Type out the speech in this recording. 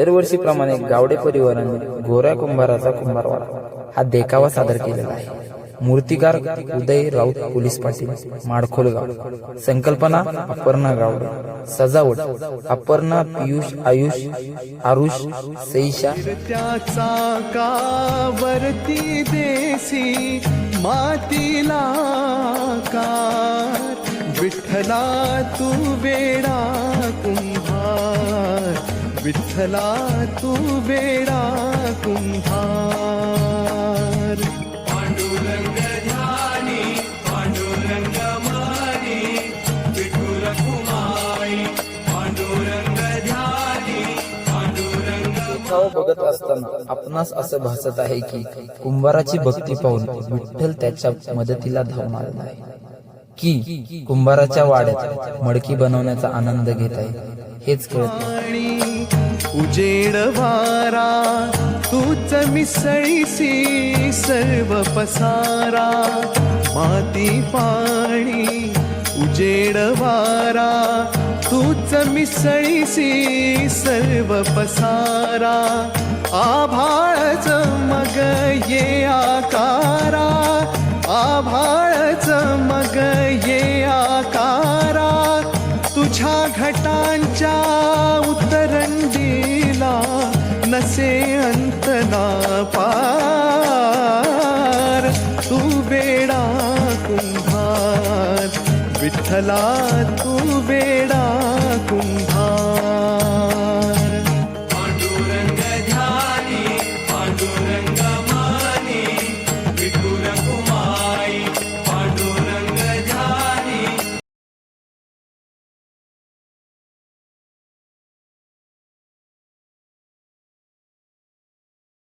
दरवर्षीप्रमाणे गावडे परिवाराने गोऱ्या कुंभाराचा कुंभारवाडा हा देखावा सादर केलेला आहे. मूर्तिकार उदय राऊत पोलीस पाटील माडखोलगाव संकल्पना अपर्णा गावडे. सजावट अपर्णा पियुष आयुष आरुष सैशा त्याचा कावरती देसी मातीला का विठ्ठला तू वेडा विठ्ठला तू वेडा कुंभार पांडुरंग ध्यानी पांडुरंग मारी विठुर कुमाई पांडुरंग ध्यानी पांडुरंग देखावा बघत असताना आपणास असं भासत आहे की कुंभाराची भक्ती पाहून विठ्ठल त्याच्या मदतीला आलेला आहे. की कुंभाराच्या वाड्यात मडकी बनवण्याचा आनंद घेत आहे हेच कळत नाही. उजेड वारा तूच मिसळीसी सर्व पसारा. माती पाणी उजेड वारा तूच मिसळीसी सर्व पसारा. आभाळच मग ये आकारा आभाळच मग ये आकारा. तुझ्या घटांच्या उतरंडीला कसे अंत ना पार तू बेडा कुंभार विठ्ठला तू बेडा